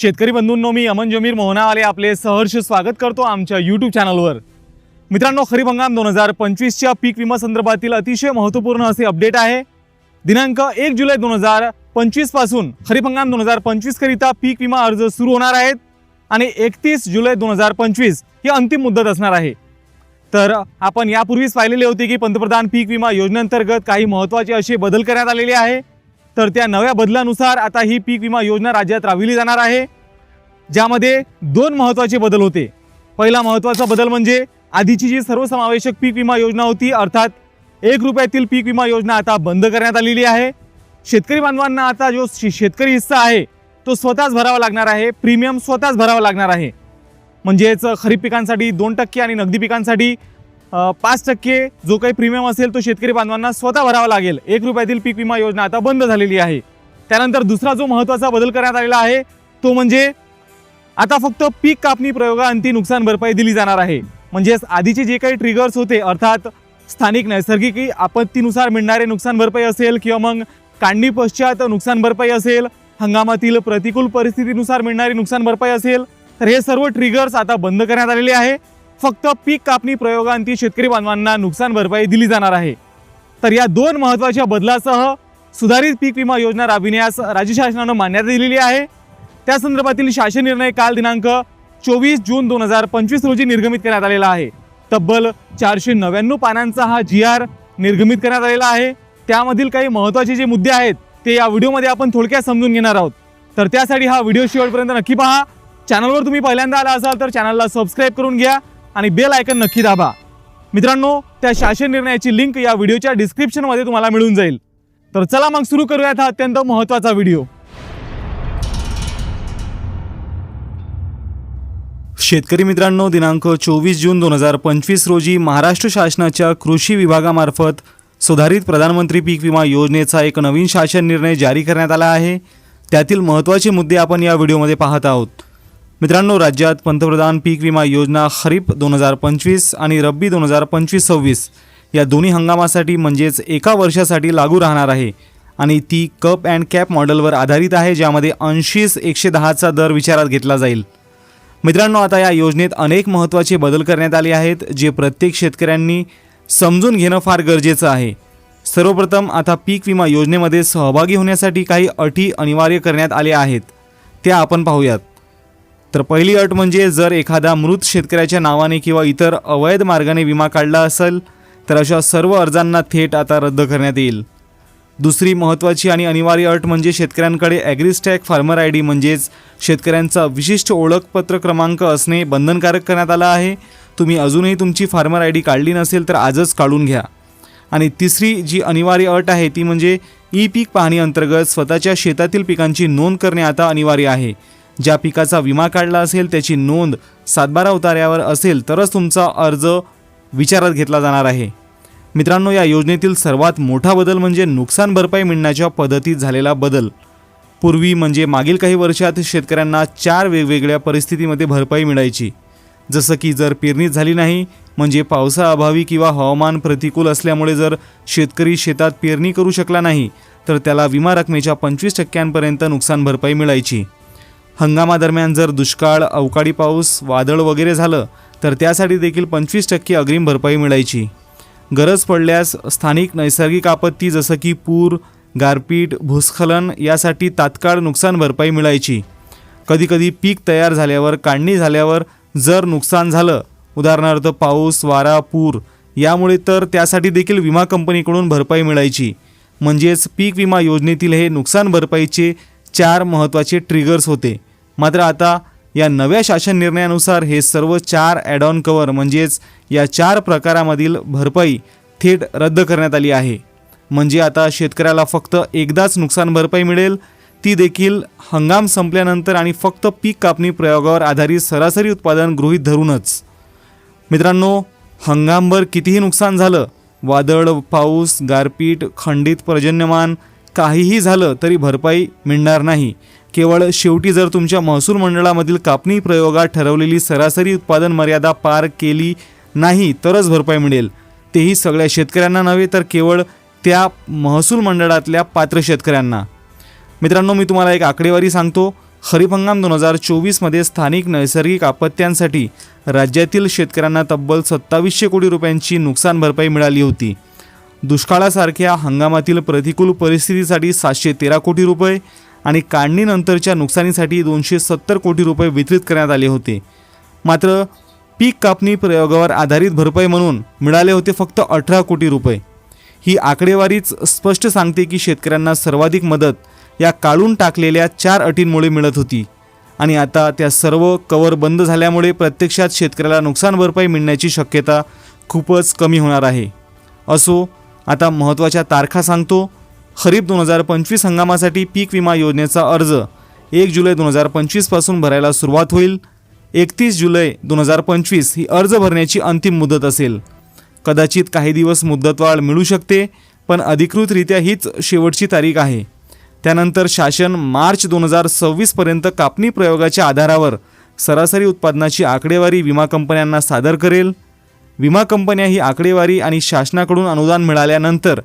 शेतकरी बंधूंनो मी अमन जमीर मोहनावाले आपले सहर्ष स्वागत करतो आमच्या यूट्यूब चॅनलवर मित्रांनो खरीप हंगाम दोन हजार पंचवीसच्या पीक विमा संदर्भातील अतिशय महत्त्वपूर्ण असे अपडेट आहे. दिनांक एक जुलै दोन हजार पंचवीसपासून खरीप हंगाम दोन हजार पंचवीसकरिता पीक विमा अर्ज सुरू होणार आहेत आणि एकतीस जुलै दोन हजार पंचवीस ही अंतिम मुदत असणार आहे. तर आपण यापूर्वीच पाहिलेले होते की पंतप्रधान पीक विमा योजनेअंतर्गत काही महत्त्वाचे असे बदल करण्यात आलेले आहे. तर त्या नव्या बदलानुसार आता ही पीक विमा योजना राज्यात राबविली जाणार आहे ज्यामध्ये दोन महत्त्वाचे बदल होते. पहिला महत्त्वाचा बदल म्हणजे आधीची जी सर्वसमावेशक पीक विमा योजना होती अर्थात एक रुपयातील पीक विमा योजना आता बंद करण्यात आलेली आहे. शेतकरी बांधवांना आता जो शेतकरी हिस्सा आहे तो स्वतःच भरावा लागणार आहे प्रीमियम स्वतःच भरावा लागणार आहे. म्हणजेच खरीप पिकांसाठी दोन टक्के आणि नगदी पिकांसाठी पाच टक्के जो काही प्रीमियम असेल तो शेतकरी बांधवांना स्वतः भरावा लागेल. एक रुपयातील पीक विमा योजना आता बंद झालेली आहे. त्यानंतर दुसरा जो महत्त्वाचा बदल करण्यात आलेला आहे तो म्हणजे आता फक्त पीक कापणी प्रयोगाअंती नुकसान भरपाई दिली जाणार आहे. म्हणजेच आधीचे जे काही ट्रिगर्स होते अर्थात स्थानिक नैसर्गिक आपत्तीनुसार मिळणारे नुकसान भरपाई असेल किंवा मग काढणी पश्चात नुकसान भरपाई असेल हंगामातील प्रतिकूल परिस्थितीनुसार मिळणारी नुकसान भरपाई असेल तर हे सर्व ट्रिगर्स आता बंद करण्यात आलेले आहे. फक्त पीक कापणी प्रयोगांती शेतकरी बांधवांना नुकसान भरपाई दिली जाणार आहे. तर या दोन महत्त्वाच्या बदलासह सुधारित पीक विमा योजना राबविण्यास राज्य शासनानं मान्यता दिलेली आहे. त्या संदर्भातील शासन निर्णय काल दिनांक चोवीस जून दोन हजार पंचवीस रोजी निर्गमित करण्यात आलेला आहे. तब्बल चारशे नव्याण्णव पानांचा हा जी आर निर्गमित करण्यात आलेला आहे. त्यामधील काही महत्त्वाचे जे मुद्दे आहेत ते या व्हिडिओमध्ये आपण थोडक्यात समजून घेणार आहोत. तर त्यासाठी हा व्हिडिओ शेवटपर्यंत नक्की पहा. चॅनलवर तुम्ही पहिल्यांदा आला असाल तर चॅनलला सबस्क्राईब करून घ्या. आणि बेल आयकन नक्की दाबा. मित्रांनो त्या शासन निर्णयाची लिंक या व्हिडिओच्या डिस्क्रिप्शनमध्ये तुम्हाला मिळून जाईल. तर चला मग सुरू करूयात हा अत्यंत महत्त्वाचा व्हिडिओ शेतकरी मित्रांनो दिनांक चोवीस जून दोन हजार पंचवीस रोजी महाराष्ट्र शासनाच्या कृषी विभागामार्फत सुधारित प्रधानमंत्री पीक विमा योजनेचा एक नवीन शासन निर्णय जारी करण्यात आला आहे. त्यातील महत्त्वाचे मुद्दे आपण या व्हिडिओमध्ये पाहत आहोत. मित्रांनो राज्यात पंतप्रधान पीक विमा योजना खरीप दोन हजार पंचवीस आणि रब्बी दोन हजार पंचवीस सव्वीस या दोन्ही हंगामासाठी म्हणजेच एका वर्षासाठी लागू राहणार आहे. आणि ती कप अँड कॅप मॉडेलवर आधारित आहे ज्यामध्ये ऐंशीस एकशे दहाचा दर विचारात घेतला जाईल. मित्रांनो आता या योजनेत अनेक महत्त्वाचे बदल करण्यात आले आहेत जे प्रत्येक शेतकऱ्यांनी समजून घेणं फार गरजेचं आहे. सर्वप्रथम आता पीक विमा योजनेमध्ये सहभागी होण्यासाठी काही अटी अनिवार्य करण्यात आल्या आहेत. त्या आपण पाहूयात. तर पहिली अट म्हणजे जर एखादा मृत शेतकऱ्याच्या नावाने किंवा इतर अवैध मार्गाने विमा काढला असेल तर अशा सर्व अर्जांना थेट आता रद्द करण्यात येईल. दुसरी महत्त्वाची आणि अनिवार्य अट म्हणजे शेतकऱ्यांकडे ॲग्रिस्टॅक फार्मर आय डी म्हणजेच शेतकऱ्यांचा विशिष्ट ओळखपत्र क्रमांक असणे बंधनकारक करण्यात आला आहे. तुम्ही अजूनही तुमची फार्मर आय डी काढली नसेल तर आजच काढून घ्या. आणि तिसरी जी अनिवार्य अट आहे ती म्हणजे ई पीक पाहणी अंतर्गत स्वतःच्या शेतातील पिकांची नोंद करणे आता अनिवार्य आहे. ज्या पिकाचा विमा काढला असेल त्याची नोंद सातबारा उतार्यावर असेल तरच तुमचा अर्ज विचारात घेतला जाणार आहे. मित्रांनो या योजनेतील सर्वात मोठा बदल म्हणजे नुकसान भरपाई मिळण्याच्या पद्धतीत झालेला बदल. पूर्वी म्हणजे मागील काही वर्षात शेतकऱ्यांना चार वेगवेगळ्या परिस्थितीमध्ये भरपाई मिळायची. जसं की जर पेरणीच झाली नाही म्हणजे पावसाअभावी किंवा हवामान प्रतिकूल असल्यामुळे जर शेतकरी शेतात पेरणी करू शकला नाही तर त्याला विमा रकमेच्या पंचवीस टक्क्यांपर्यंत नुकसान भरपाई मिळायची. हंगामादरम्यान जर दुष्काळ अवकाळी पाऊस वादळ वगैरे झालं तर त्यासाठी देखील पंचवीस टक्के अग्रिम भरपाई मिळायची. गरज पडल्यास स्थानिक नैसर्गिक आपत्ती जसं की पूर गारपीट भूस्खलन यासाठी तात्काळ नुकसान भरपाई मिळायची. कधीकधी पीक तयार झाल्यावर काढणी झाल्यावर जर नुकसान झालं उदाहरणार्थ पाऊस वारा पूर यामुळे तर त्यासाठी देखील विमा कंपनीकडून भरपाई मिळायची. म्हणजेच पीक विमा योजनेतील हे नुकसान भरपाईचे चार महत्त्वाचे ट्रिगर्स होते. मात्र आता या नव्या शासन निर्णयानुसार हे सर्व चार ॲड ऑन कवर म्हणजेच या चार प्रकारामधील भरपाई थेट रद्द करण्यात आली आहे. म्हणजे आता शेतकऱ्याला फक्त एकदाच नुकसान भरपाई मिळेल ती देखील हंगाम संपल्यानंतर आणि फक्त पीक कापणी प्रयोगावर आधारित सरासरी उत्पादन गृहीत धरूनच. मित्रांनो हंगामभर कितीही नुकसान झालं वादळ पाऊस गारपीट खंडित पर्जन्यमान काहीही झालं तरी भरपाई मिळणार नाही. केवळ शेवटी जर तुमच्या महसूल मंडळामधील कापणी प्रयोगात ठरवलेली सरासरी उत्पादन मर्यादा पार केली नाही तरच भरपाई मिळेल. तेही सगळ्या शेतकऱ्यांना नव्हे तर केवळ त्या महसूल मंडळातल्या पात्र शेतकऱ्यांना. मित्रांनो मी तुम्हाला एक आकडेवारी सांगतो. खरीप हंगाम दोन हजार चोवीसमध्ये स्थानिक नैसर्गिक आपत्त्यांसाठी राज्यातील शेतकऱ्यांना तब्बल सत्तावीसशे कोटी रुपयांची नुकसान भरपाई मिळाली होती. दुष्काळासारख्या हंगामातील प्रतिकूल परिस्थितीसाठी सातशे तेरा कोटी रुपये आणि काढणीनंतरच्या नुकसानीसाठी दोनशे सत्तर कोटी रुपये वितरित करण्यात आले होते. मात्र पीक कापणी प्रयोगावर आधारित भरपाई म्हणून मिळाले होते फक्त अठरा कोटी रुपये. ही आकडेवारीच स्पष्ट सांगते की शेतकऱ्यांना सर्वाधिक मदत या काढून टाकलेल्या चार अटींमुळे मिळत होती. आणि आता त्या सर्व कवर बंद झाल्यामुळे प्रत्यक्षात शेतकऱ्याला नुकसान भरपाई मिळण्याची शक्यता खूपच कमी होणार आहे. असो आता महत्त्वाच्या तारखा सांगतो खरीप दोन हजार पंचवीस हंगामासाठी पीक विमा योजनेचा अर्ज. एक जुलै दोन हजार पंचवीसपासून भरायला सुरुवात होईल. एकतीस जुलै दोन हजार पंचवीस ही अर्ज भरण्याची अंतिम मुदत असेल. कदाचित काही दिवस मुदतवाढ मिळू शकते पण अधिकृतरित्या हीच शेवटची तारीख आहे. त्यानंतर शासन मार्च दोन हजार सव्वीसपर्यंत कापणी प्रयोगाच्या आधारावर सरासरी उत्पादनाची आकडेवारी विमा कंपन्यांना सादर करेल. विमा कंपन्या ही आकडेवारी आणि शासनाकडून अनुदान मिळाल्यानंतर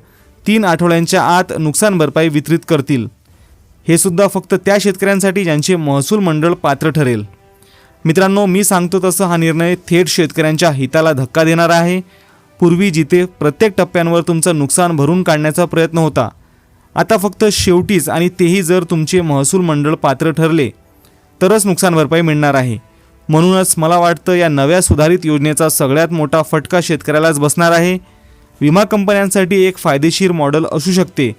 तीन आठवड्यांच्या आत नुकसान भरपाई वितरित करतील. हे सुद्धा फक्त त्या शेतकऱ्यांसाठी ज्यांचे महसूल मंडळ पात्र ठरेल. मित्रांनो मी सांगतो तसं हा निर्णय थेट शेतकऱ्यांच्या हिताला धक्का देणार आहे. पूर्वी जिथे प्रत्येक टप्प्यांवर तुमचं नुकसान भरून काढण्याचा प्रयत्न होता आता फक्त शेवटीच आणि तेही जर तुमचे महसूल मंडळ पात्र ठरले तरच नुकसान भरपाई मिळणार आहे. म्हणूनच मला वाटतं या नव्या सुधारित योजनेचा सगळ्यात मोठा फटका शेतकऱ्यालाच बसणार आहे. विमा कंपन्यांसाठी एक फायदेशीर मॉडेल असू शकते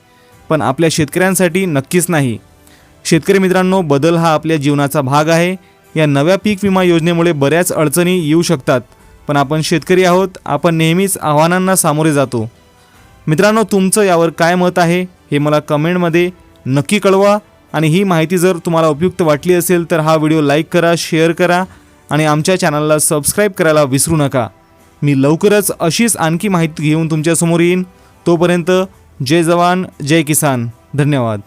पण आपल्या शेतकऱ्यांसाठी नक्कीच नाही. शेतकरी मित्रांनो बदल हा आपल्या जीवनाचा भाग आहे. या नव्या पीक विमा योजनेमुळे बऱ्याच अडचणी येऊ शकतात पण आपण शेतकरी आहोत आपण नेहमीच आव्हानांना सामोरे जातो. मित्रांनो तुमचं यावर काय मत आहे हे मला कमेंटमध्ये नक्की कळवा. आणि ही माहिती जर तुम्हाला उपयुक्त वाटली असेल तर हा व्हिडिओ लाईक करा शेअर करा. आणि आमच्या चॅनलला सबस्क्राईब करायला विसरू नका. मी लवकरच अशीच आणखी माहिती घेऊन तुमच्यासमोर येईन. तोपर्यंत जय जवान जय किसान. धन्यवाद.